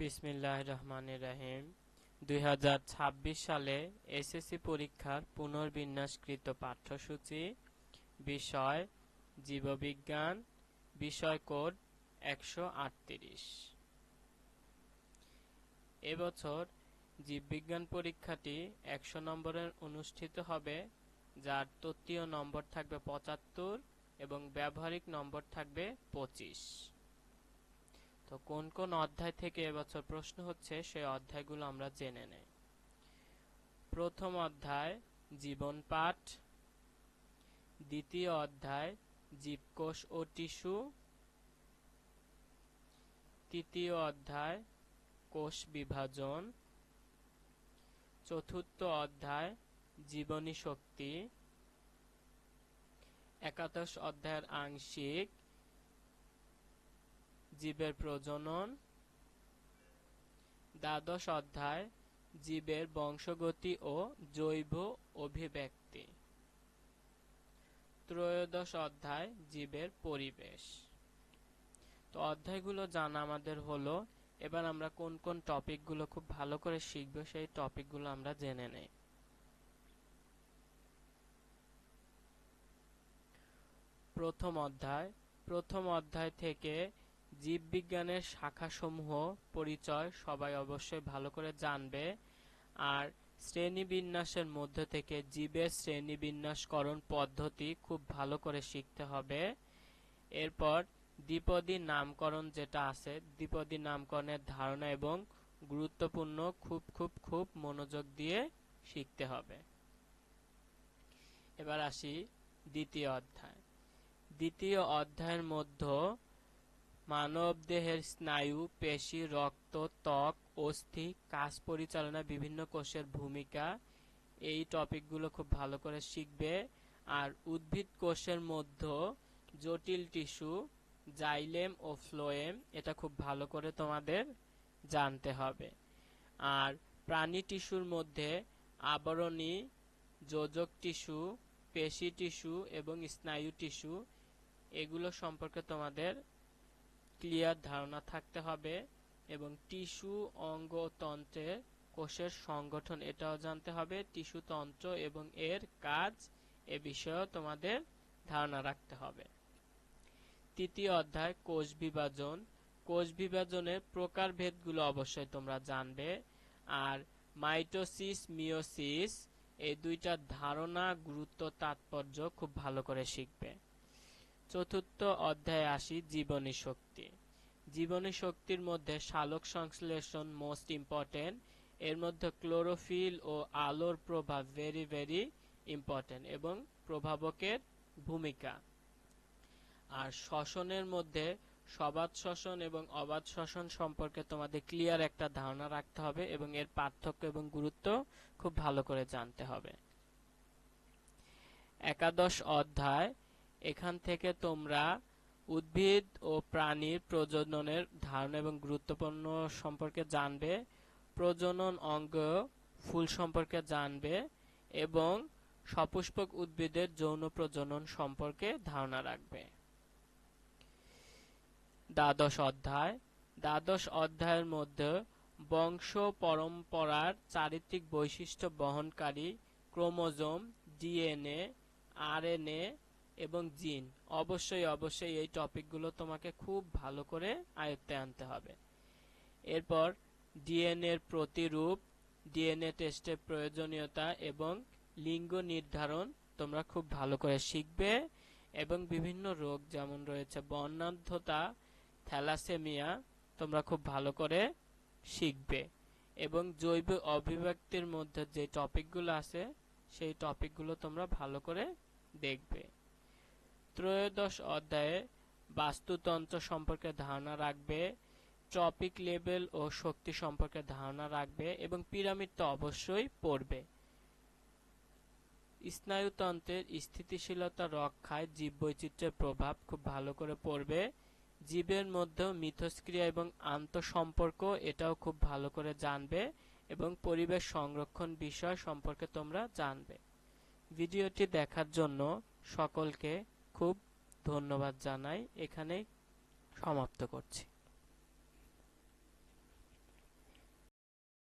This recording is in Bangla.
বিসমিল্লাহ রহমান রাহিম দুই হাজার ছাব্বিশ সালে এসএসসি পরীক্ষার পুনর্বিন্যাসকৃত পাঠ্যসূচি, বিষয় জীববিজ্ঞান, বিষয় কোড একশো আটত্রিশ। এবছর জীববিজ্ঞান পরীক্ষাটি একশো নম্বরের অনুষ্ঠিত হবে, যার তত্ত্বীয় নম্বর থাকবে পঁচাত্তর এবং ব্যবহারিক নম্বর থাকবে পঁচিশ। তো কোন কোন অধ্যায় থেকে এবছর প্রশ্ন হচ্ছে, সেই অধ্যায়গুলো আমরা জেনে নেই। প্রথম অধ্যায়, জীবন পাঠ। দ্বিতীয় অধ্যায়, জীবকোষ ও টিস্যু। তৃতীয় অধ্যায়, কোষ বিভাজন। চতুর্থ অধ্যায়, জীবনী শক্তি। একাদশ অধ্যায়ের আংশিক জীবের প্রজনন। দ্বাদশ অধ্যায়, জীবের বংশগতি ও জৈব অভিব্যক্তি। ত্রয়োদশ অধ্যায়, জীবের পরিবেশ। তো অধ্যায়গুলো জানা আমাদের হলো, এবার আমরা কোন কোন টপিকগুলো খুব ভালো করে শিখব সেই টপিকগুলো আমরা জেনে নেই। প্রথম অধ্যায় প্রথম অধ্যায় থেকে জীববিজ্ঞানের শাখাসমূহ পরিচয় সবাই অবশ্যই ভালো করে জানবে। আর শ্রেণীবিন্যাসের মধ্যে থেকে জীবের শ্রেণীবিন্যাসকরণ পদ্ধতি খুব ভালো করে শিখতে হবে। এরপর দ্বিপদী নামকরণ যেটা আছে, দ্বিপদী নামকরণের ধারণা এবং গুরুত্বপূর্ণ খুব খুব খুব মনোযোগ দিয়ে শিখতে হবে। এবার আসি দ্বিতীয় অধ্যায়। দ্বিতীয় অধ্যায়ের মধ্যে মানব দেহের স্নায়ু, পেশি, রক্ত, ত্বক, অস্থি, কাজ পরিচালনা, বিভিন্ন কোষের ভূমিকা, এই টপিকগুলো খুব ভালো করে শিখবে। আর উদ্ভিদ কোষের মধ্যে জটিল টিস্যু, জাইলেম ও ফ্লোয়েম, এটা খুব ভালো করে তোমাদের জানতে হবে। আর প্রাণী টিস্যুর মধ্যে আবরণী, যোজক টিস্যু, পেশি টিস্যু এবং স্নায়ু টিস্যু, এগুলো সম্পর্কে তোমাদের ক্লিয়ার ধারণা থাকতে হবে এবং টিস্যু অঙ্গতন্ত্রের কোষের সংগঠন এটাও জানতে হবে। টিস্যু তন্ত্র এবং এর কাজ এ বিষয়েও তোমাদের ধারণা রাখতে হবে। তৃতীয় অধ্যায়, কোষ বিভাজন। কোষ বিভাজনের প্রকারভেদগুলো অবশ্যই তোমরা জানবে। আর মাইটোসিস মিওসিস এই দুইটা ধারণা, গুরুত্ব, তাৎপর্য খুব ভালো করে শিখবে। চতুর্থ অধ্যায়ে আসি জীবনী শক্তি। জীবনী শক্তির মধ্যে সালোক সংশ্লেষণ মোস্ট ইম্পর্টেন্ট এর মধ্যে ক্লোরোফিল ও আলোর প্রভাব ভেরি ভেরি ইম্পর্টেন্ট এবং প্রভাবকের ভূমিকা। আর শ্বসনের মধ্যে সবাদ শ্বসন এবং অবাধ শ্বসন সম্পর্কে তোমাদের ক্লিয়ার একটা ধারণা রাখতে হবে এবং এর পার্থক্য এবং গুরুত্ব খুব ভালো করে জানতে হবে। একাদশ অধ্যায় এখান থেকে তোমরা উদ্ভিদ ও প্রাণীর প্রজননের ধারণা এবং গুরুত্বপূর্ণ সম্পর্কে জানবে, প্রজনন অঙ্গ ফুল সম্পর্কে জানবে এবং সপুষ্পক উদ্ভিদের যৌন প্রজনন সম্পর্কে ধারণা রাখবে। দ্বাদশ অধ্যায়। দ্বাদশ অধ্যায়ের মধ্যে বংশ পরম্পরার চারিত্রিক বৈশিষ্ট্য বহনকারী ক্রোমোজোম, ডিএনএ, আরএনএ এবং জিন। অবশ্যই অবশ্যই এই টপিকগুলো তোমাকে খুব ভালো করে আয়ত্তে আনতে হবে। এরপর, ডিএনএ এর প্রতিরূপ, ডিএনএ টেস্টের প্রয়োজনীয়তা এবং লিঙ্গ নির্ধারণ তোমরা খুব ভালো করে শিখবে এবং বিভিন্ন রোগ যেমন রয়েছে বর্ণাঢ্যতা থ্যালাসেমিয়া তোমরা খুব ভালো করে শিখবে এবং জৈব অভিব্যক্তির মধ্যে যে টপিকগুলো আছে, সেই টপিকগুলো তোমরা ভালো করে দেখবে। ত্রয়োদশ অধ্যায়ে বাস্তুতন্ত্র সম্পর্কে ধারণা রাখবে, টপিক লেভেল ও শক্তি সম্পর্কে ধারণা রাখবে এবং পিরামিড তো অবশ্যই পড়বে। স্নায়ুতন্ত্রের স্থিতিশীলতা রক্ষায় জীববৈচিত্র্যের প্রভাব খুব ভালো করে পড়বে। জীবের মধ্যেও মিথস্ক্রিয়া এবং আন্তঃসম্পর্ক এটাও খুব ভালো করে জানবে এবং পরিবেশ সংরক্ষণ বিষয় সম্পর্কে তোমরা জানবে। ভিডিওটি দেখার জন্য সকলকে খুব ধন্যবাদ জানাই। এখানে সমাপ্ত করছি।